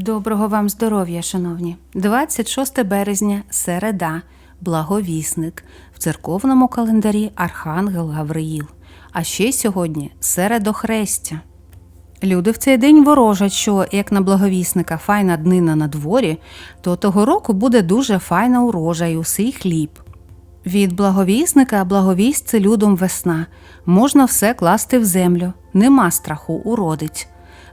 Доброго вам здоров'я, шановні. 26 березня, середа, благовісник. В церковному календарі Архангел Гавриїл. А ще сьогодні середохрестя. Люди в цей день ворожать, що як на благовісника файна днина на дворі, то того року буде дуже файна урожа й усий хліб. Від благовісника благовість це людом весна. Можна все класти в землю, нема страху уродить.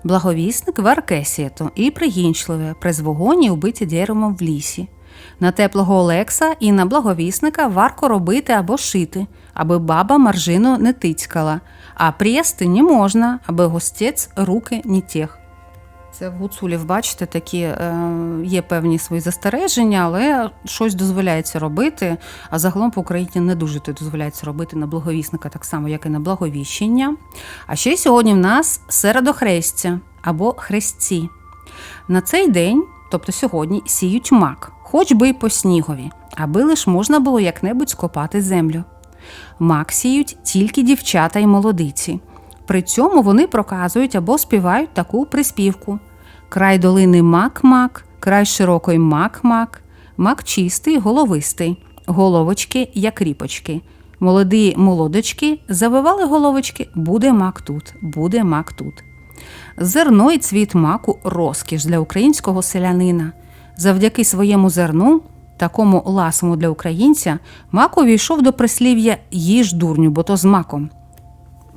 Благовісник в сіто і пригінчливе, при вогоні убиті деревом в лісі. На теплого Олекса і на благовісника варко робити або шити, аби баба маржину не тицькала, а прєсти не можна, аби гостець руки не тех. Це в гуцулів, бачите, такі е, є певні свої застереження, але щось дозволяється робити. А загалом по Україні не дуже то дозволяється робити на благовісника, так само, як і на благовіщення. А ще сьогодні в нас середохрестя або хрестці. На цей день, тобто сьогодні, сіють мак, хоч би й по снігові, аби лиш можна було як-небудь скопати землю. Мак сіють тільки дівчата й молодиці. При цьому вони проказують або співають таку приспівку: край долини мак-мак, край широкої мак-мак, мак чистий, головистий, головочки, як ріпочки. Молоді молодочки завивали головочки, буде мак тут, буде мак тут. Зерно і цвіт маку розкіш для українського селянина. Завдяки своєму зерну, такому ласому для українця, мак увійшов до прислів'я їж дурню, бо то з маком.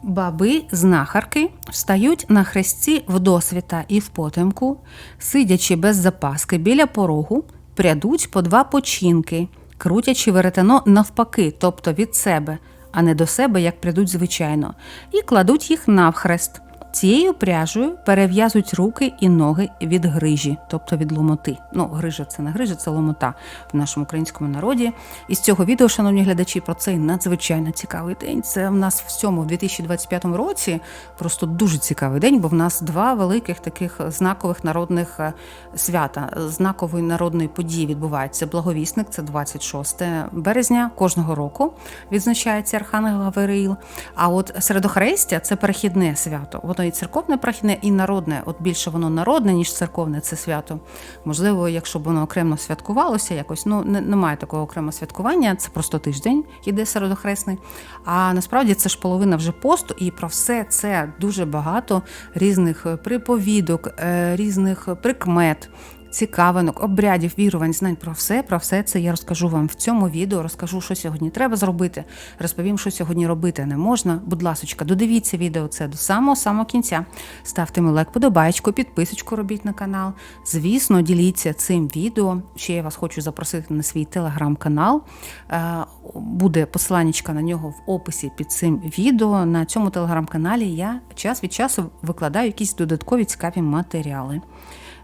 Баби, знахарки встають на хресті в досвіта і в потемку, сидячи без запаски біля порогу, прядуть по два починки, крутячи веретено навпаки, тобто від себе, а не до себе, як прядуть звичайно, і кладуть їх навхрест. Цією пряжею перев'язують руки і ноги від грижі, тобто від ломоти. Ну, грижа це не грижа, це ломота в нашому українському народі. І з цього відео, шановні глядачі, про цей надзвичайно цікавий день. Це в нас в цьому в 2025 році просто дуже цікавий день, бо в нас два великих таких знакових народних е, свята, знакової народної події відбуваються. Благовісник це 26 березня кожного року відзначається Архангел Гавриїл. А от середохрестя це перехідне свято. Воно і церковне прохідне, і народне. От більше воно народне, ніж церковне це свято. Можливо, якщо б воно окремо святкувалося, якось ну не, немає такого окремого святкування. Це просто тиждень іде середохресний. А насправді це ж половина вже посту, і про все це дуже багато різних приповідок, е, різних прикмет. Цікавинок, обрядів, вірувань, знань про все. Про все це я розкажу вам в цьому відео. Розкажу, що сьогодні треба зробити. Розповім, що сьогодні робити не можна. Будь ласочка, додивіться відео це до самого самого кінця. Ставте ми лайк, подобаєчку, підписочку робіть на канал. Звісно, діліться цим відео. Ще я вас хочу запросити на свій телеграм-канал. Е, Буде посиланнячка на нього в описі під цим відео. На цьому телеграм-каналі я час від часу викладаю якісь додаткові цікаві матеріали.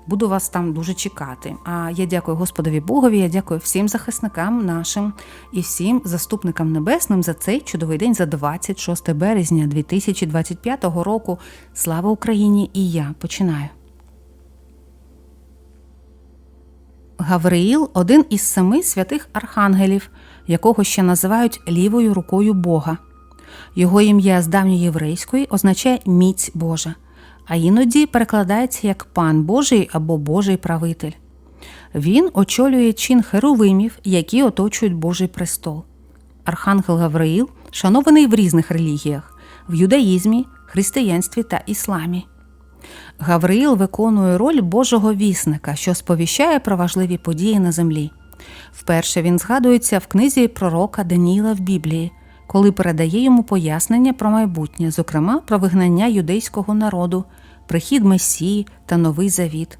Буду вас там дуже чекати. А я дякую Господові Богові, я дякую всім захисникам нашим і всім заступникам небесним за цей чудовий день, за 26 березня 2025 року. Слава Україні! І я починаю. Гавриїл один із семи святих архангелів, якого ще називають лівою рукою Бога. Його ім'я з давньоєврейської означає міць Божа а іноді перекладається як пан Божий або Божий правитель. Він очолює чин херовимів, які оточують Божий престол. Архангел Гавраїл шанований в різних релігіях в юдаїзмі, християнстві та ісламі. Гавриїл виконує роль Божого вісника, що сповіщає про важливі події на землі. Вперше він згадується в книзі пророка Даніїла в Біблії, коли передає йому пояснення про майбутнє, зокрема про вигнання юдейського народу, прихід Месії та Новий Завіт.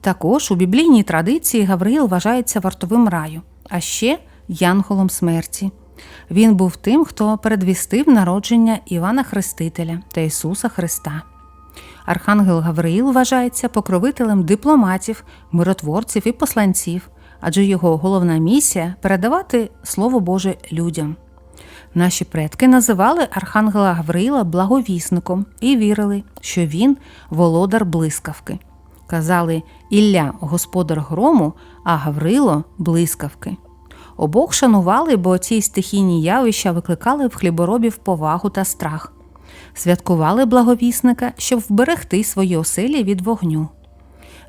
Також у біблійній традиції Гавриїл вважається вартовим раю, а ще янголом смерті. Він був тим, хто передвістив народження Івана Хрестителя та Ісуса Христа. Архангел Гавриїл вважається покровителем дипломатів, миротворців і посланців, адже його головна місія передавати Слово Боже людям. Наші предки називали Архангела Гавриїла благовісником і вірили, що він володар блискавки. Казали Ілля господар грому, а Гаврило блискавки. Обох шанували, бо ці стихійні явища викликали в хліборобів повагу та страх. Святкували благовісника, щоб вберегти свої оселі від вогню.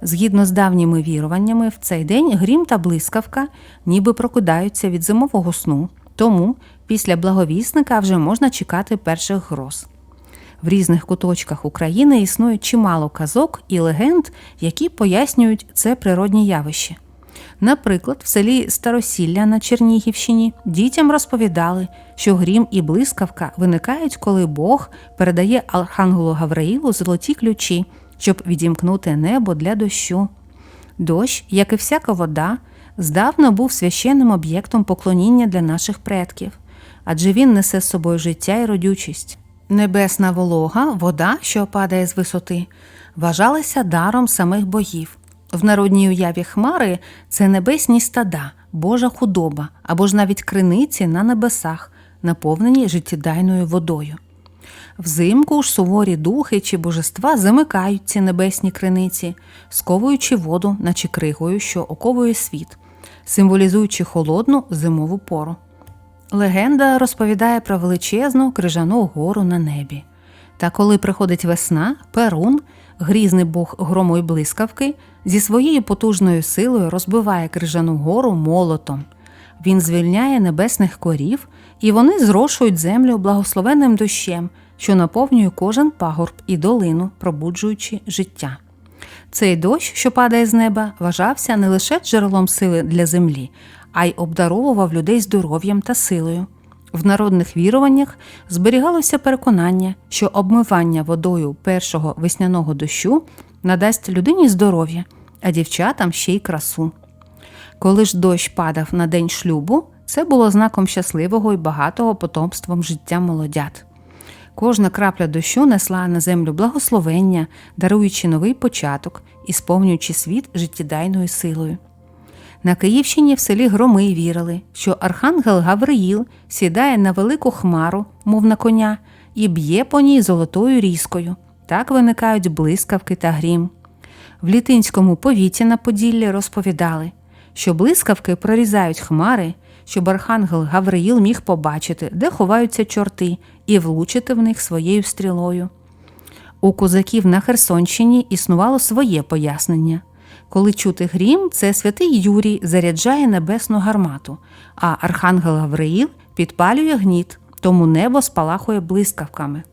Згідно з давніми віруваннями, в цей день грім та блискавка ніби прокидаються від зимового сну, тому після благовісника вже можна чекати перших гроз. В різних куточках України існує чимало казок і легенд, які пояснюють це природні явище. Наприклад, в селі Старосілля на Чернігівщині дітям розповідали, що грім і блискавка виникають, коли Бог передає Архангелу Гавраїлу золоті ключі, щоб відімкнути небо для дощу. Дощ, як і всяка вода, здавна був священним об'єктом поклоніння для наших предків, адже він несе з собою життя і родючість. Небесна волога, вода, що падає з висоти, вважалася даром самих богів. В народній уяві хмари це небесні стада, Божа худоба або ж навіть криниці на небесах, наповнені життєдайною водою. Взимку ж суворі духи чи божества замикають ці небесні криниці, сковуючи воду, наче кригою, що оковує світ, символізуючи холодну зимову пору. Легенда розповідає про величезну крижану гору на небі. Та коли приходить весна, Перун, грізний бог грому й блискавки, зі своєю потужною силою розбиває крижану гору молотом. Він звільняє небесних корів, і вони зрошують землю благословенним дощем, що наповнює кожен пагорб і долину, пробуджуючи життя. Цей дощ, що падає з неба, вважався не лише джерелом сили для землі, а й обдаровував людей здоров'ям та силою. В народних віруваннях зберігалося переконання, що обмивання водою першого весняного дощу надасть людині здоров'я, а дівчатам ще й красу. Коли ж дощ падав на день шлюбу, це було знаком щасливого і багатого потомством життя молодят. Кожна крапля дощу несла на землю благословення, даруючи новий початок і сповнюючи світ життєдайною силою. На Київщині в селі Громи вірили, що архангел Гавриїл сідає на велику хмару, мов на коня, і б'є по ній золотою різкою. Так виникають блискавки та грім. В літинському повіті на Поділлі розповідали, що блискавки прорізають хмари, щоб архангел Гавриїл міг побачити, де ховаються чорти, і влучити в них своєю стрілою. У козаків на Херсонщині існувало своє пояснення. Коли чути грім, це святий Юрій заряджає небесну гармату, а архангел Гавриїл підпалює гніт, тому небо спалахує блискавками.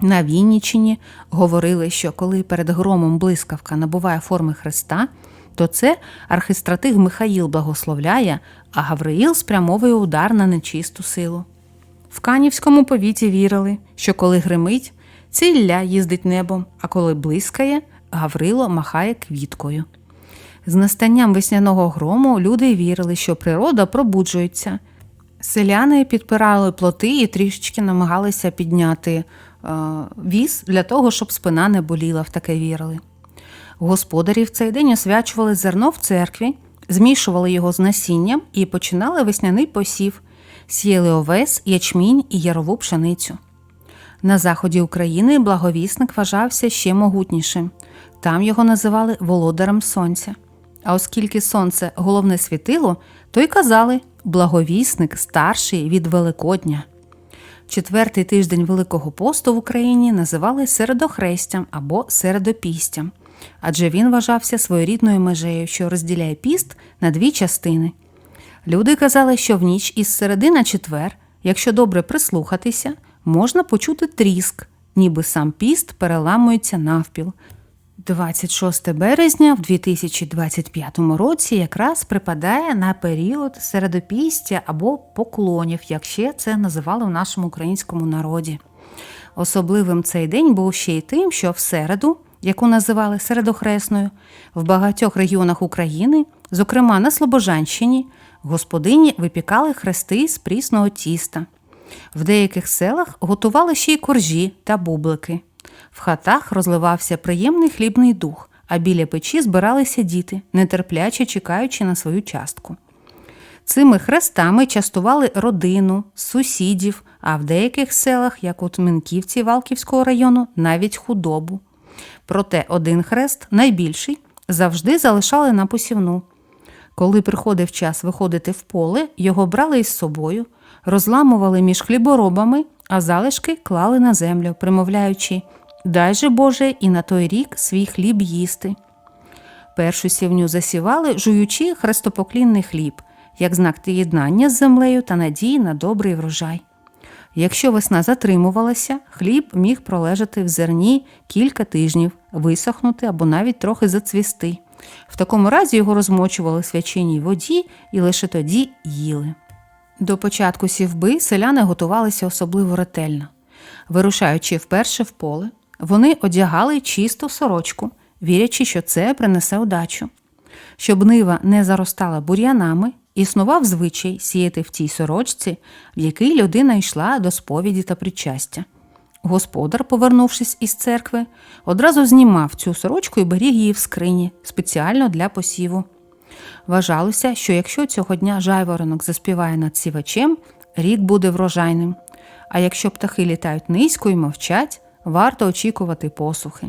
На Вінниччині говорили, що коли перед громом блискавка набуває форми Христа, то це архистратиг Михаїл благословляє, а Гавриїл спрямовує удар на нечисту силу. В Канівському повіті вірили, що коли гримить, це Ілля їздить небом, а коли блискає, Гаврило махає квіткою. З настанням весняного грому люди вірили, що природа пробуджується. Селяни підпирали плоти і трішечки намагалися підняти е, віз для того, щоб спина не боліла, в таке вірили. Господарі в цей день освячували зерно в церкві, змішували його з насінням і починали весняний посів, сіяли овес, ячмінь і ярову пшеницю. На заході України благовісник вважався ще могутнішим. Там його називали володарем сонця. А оскільки сонце головне світило, то й казали благовісник старший від Великодня. Четвертий тиждень Великого посту в Україні називали середохрестям або середопістям, адже він вважався своєрідною межею, що розділяє піст на дві частини. Люди казали, що в ніч із середи на четвер, якщо добре прислухатися, можна почути тріск, ніби сам піст переламується навпіл. 26 березня в 2025 році якраз припадає на період середопістя або поклонів, як ще це називали в нашому українському народі. Особливим цей день був ще й тим, що в середу, яку називали середохресною, в багатьох регіонах України, зокрема на Слобожанщині, господині випікали хрести з прісного тіста. В деяких селах готували ще й коржі та бублики. В хатах розливався приємний хлібний дух, а біля печі збиралися діти, нетерпляче чекаючи на свою частку. Цими хрестами частували родину, сусідів, а в деяких селах, як от Минківці Валківського району, навіть худобу. Проте один хрест, найбільший, завжди залишали на посівну. Коли приходив час виходити в поле, його брали із собою, розламували між хліборобами, а залишки клали на землю, примовляючи Дай же Боже і на той рік свій хліб їсти. Першу сівню засівали, жуючи хрестопоклінний хліб, як знак єднання з землею та надії на добрий врожай. Якщо весна затримувалася, хліб міг пролежати в зерні кілька тижнів, висохнути або навіть трохи зацвісти. В такому разі його розмочували в свяченій воді і лише тоді їли. До початку сівби селяни готувалися особливо ретельно. Вирушаючи вперше в поле, вони одягали чисту сорочку, вірячи, що це принесе удачу. Щоб нива не заростала бур'янами, існував звичай сіяти в тій сорочці, в якій людина йшла до сповіді та причастя. Господар, повернувшись із церкви, одразу знімав цю сорочку і беріг її в скрині спеціально для посіву. Вважалося, що якщо цього дня жайворонок заспіває над сівачем, рік буде врожайним. А якщо птахи літають низько і мовчать, варто очікувати посухи.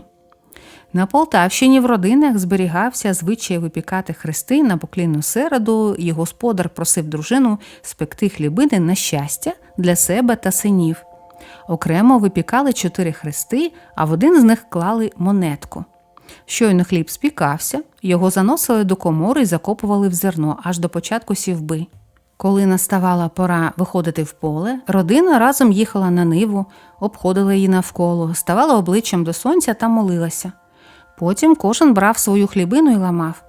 На Полтавщині в родинах зберігався звичай випікати хрести на поклінну середу, і господар просив дружину спекти хлібини на щастя для себе та синів. Окремо випікали чотири хрести, а в один з них клали монетку. Щойно хліб спікався, його заносили до комори і закопували в зерно аж до початку сівби. Коли наставала пора виходити в поле, родина разом їхала на ниву, обходила її навколо, ставала обличчям до сонця та молилася. Потім кожен брав свою хлібину і ламав.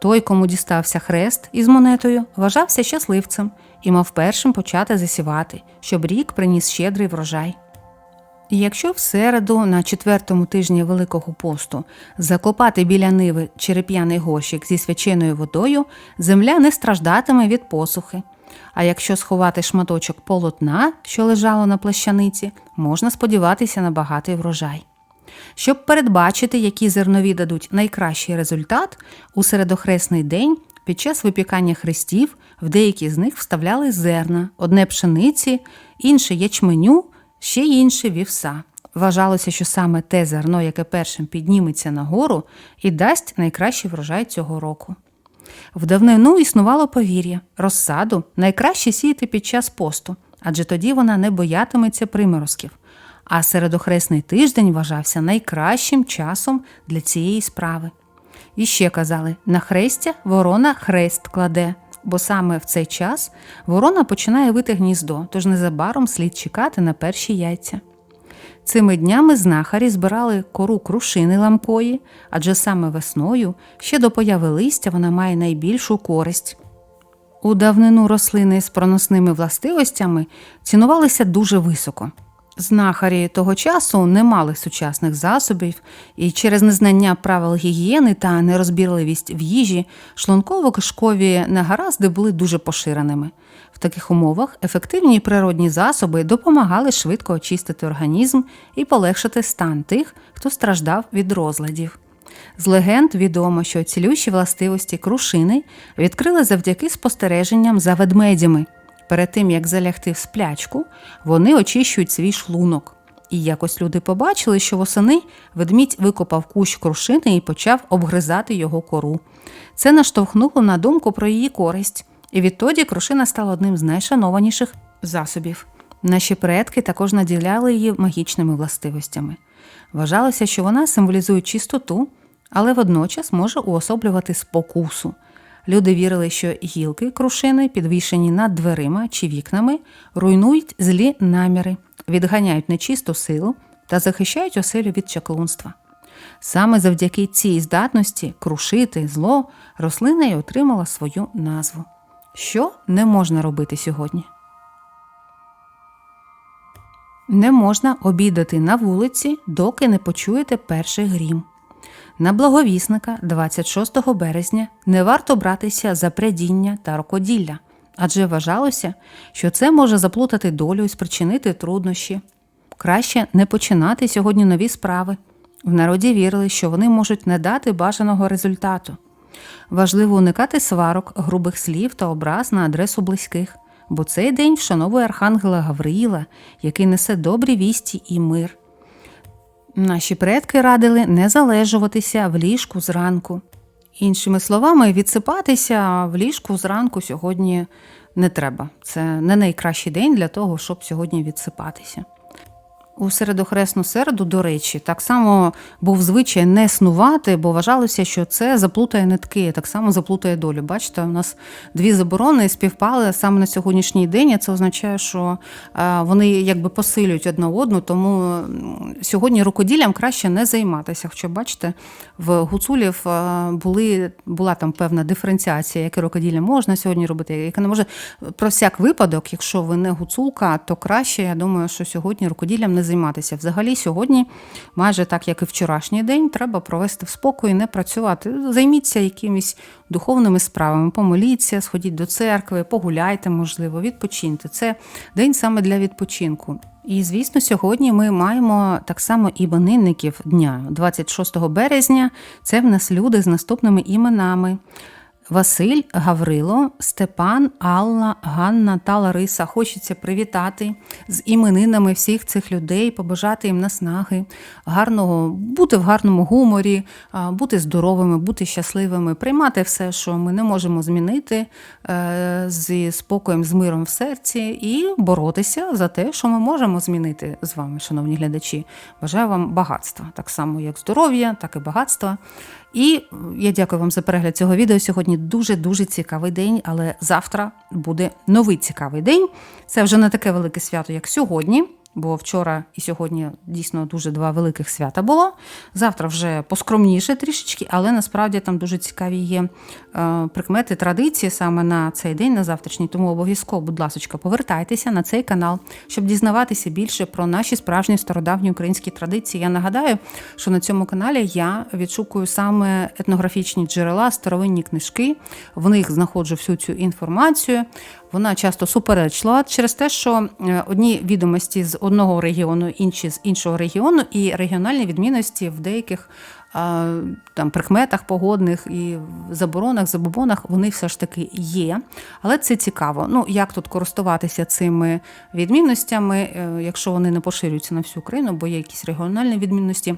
Той, кому дістався хрест із монетою, вважався щасливцем і мав першим почати засівати, щоб рік приніс щедрий врожай. І якщо в середу, на четвертому тижні Великого посту, закопати біля ниви череп'яний горщик зі свяченою водою, земля не страждатиме від посухи. А якщо сховати шматочок полотна, що лежало на плащаниці, можна сподіватися на багатий врожай. Щоб передбачити, які зернові дадуть найкращий результат, у середохресний день під час випікання хрестів в деякі з них вставляли зерна, одне пшениці, інше ячменю, ще інше вівса. Вважалося, що саме те зерно, яке першим підніметься нагору, і дасть найкращий врожай цього року. В давнину існувало повір'я, розсаду найкраще сіяти під час посту, адже тоді вона не боятиметься приморозків. А середохресний тиждень вважався найкращим часом для цієї справи. І ще казали: на хрестя ворона хрест кладе, бо саме в цей час ворона починає вити гніздо, тож незабаром слід чекати на перші яйця. Цими днями знахарі збирали кору крушини ламкої, адже саме весною, ще до появи листя, вона має найбільшу користь. У давнину рослини з проносними властивостями цінувалися дуже високо. Знахарі того часу не мали сучасних засобів, і через незнання правил гігієни та нерозбірливість в їжі шлунково-кишкові негаразди були дуже поширеними. В таких умовах ефективні природні засоби допомагали швидко очистити організм і полегшити стан тих, хто страждав від розладів. З легенд відомо, що цілющі властивості крушини відкрили завдяки спостереженням за ведмедями. Перед тим як залягти в сплячку, вони очищують свій шлунок. І якось люди побачили, що восени ведмідь викопав кущ крушини і почав обгризати його кору. Це наштовхнуло на думку про її користь, і відтоді крушина стала одним з найшанованіших засобів. Наші предки також наділяли її магічними властивостями. Вважалося, що вона символізує чистоту, але водночас може уособлювати спокусу. Люди вірили, що гілки крушини, підвішені над дверима чи вікнами, руйнують злі наміри, відганяють нечисту силу та захищають оселю від чаклунства. Саме завдяки цій здатності крушити зло рослина й отримала свою назву. Що не можна робити сьогодні? Не можна обідати на вулиці, доки не почуєте перший грім. На благовісника 26 березня не варто братися за прядіння та рукоділля, адже вважалося, що це може заплутати долю і спричинити труднощі. Краще не починати сьогодні нові справи. В народі вірили, що вони можуть не дати бажаного результату. Важливо уникати сварок, грубих слів та образ на адресу близьких, бо цей день вшановує Архангела Гавриїла, який несе добрі вісті і мир. Наші предки радили не залежуватися в ліжку зранку. Іншими словами, відсипатися в ліжку зранку сьогодні не треба. Це не найкращий день для того, щоб сьогодні відсипатися. У середохресну середу, до речі, так само був звичай не снувати, бо вважалося, що це заплутає нитки, так само заплутає долю. Бачите, у нас дві заборони співпали саме на сьогоднішній день. і Це означає, що е, вони якби посилюють одна одну, тому сьогодні рукоділлям краще не займатися. Хоча, бачите, в гуцулів е, були, була там певна диференціація, яке рукоділля можна сьогодні робити, яке не може. Про всяк випадок, якщо ви не гуцулка, то краще, я думаю, що сьогодні рукоділлям не займатися. Взагалі, сьогодні, майже так як і вчорашній день, треба провести в спокої, не працювати. Займіться якимись духовними справами, помоліться, сходіть до церкви, погуляйте, можливо, відпочиньте. Це день саме для відпочинку. І, звісно, сьогодні ми маємо так само іменинників дня, 26 березня. Це в нас люди з наступними іменами. Василь, Гаврило, Степан, Алла, Ганна та Лариса. Хочеться привітати з іменинами всіх цих людей, побажати їм наснаги, гарного, бути в гарному гуморі, бути здоровими, бути щасливими, приймати все, що ми не можемо змінити е, зі спокоєм, з миром в серці, і боротися за те, що ми можемо змінити з вами, шановні глядачі. Бажаю вам багатства, так само як здоров'я, так і багатства. І я дякую вам за перегляд цього відео. Сьогодні дуже дуже цікавий день, але завтра буде новий цікавий день. Це вже не таке велике свято, як сьогодні. Бо вчора і сьогодні дійсно дуже два великих свята було. Завтра вже поскромніше трішечки, але насправді там дуже цікаві є е, прикмети, традиції саме на цей день, на завтрашній. Тому обов'язково, будь ласка, повертайтеся на цей канал, щоб дізнаватися більше про наші справжні стародавні українські традиції. Я нагадаю, що на цьому каналі я відшукую саме етнографічні джерела, старовинні книжки. В них знаходжу всю цю інформацію. Вона часто суперечлива через те, що е, одні відомості з одного регіону, інші з іншого регіону, і регіональні відмінності в деяких там прикметах погодних і заборонах, забобонах вони все ж таки є. Але це цікаво. Ну як тут користуватися цими відмінностями, е, якщо вони не поширюються на всю Україну, бо є якісь регіональні відмінності.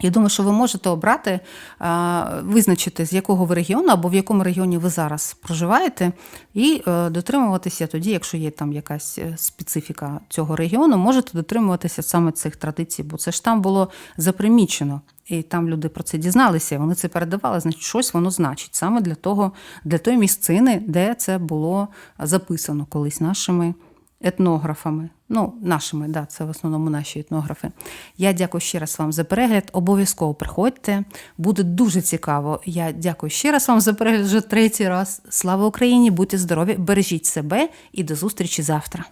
Я думаю, що ви можете обрати, визначити, з якого ви регіону або в якому регіоні ви зараз проживаєте, і е, дотримуватися тоді, якщо є там якась е, специфіка цього регіону, можете дотримуватися саме цих традицій, бо це ж там було запримічено. І там люди про це дізналися, вони це передавали, значить, щось воно значить саме для того, для тої місцини, де це було записано колись нашими етнографами. Ну, нашими, да, це в основному наші етнографи. Я дякую ще раз вам за перегляд. Обов'язково приходьте, буде дуже цікаво. Я дякую ще раз вам за перегляд вже третій раз. Слава Україні! Будьте здорові, бережіть себе і до зустрічі завтра.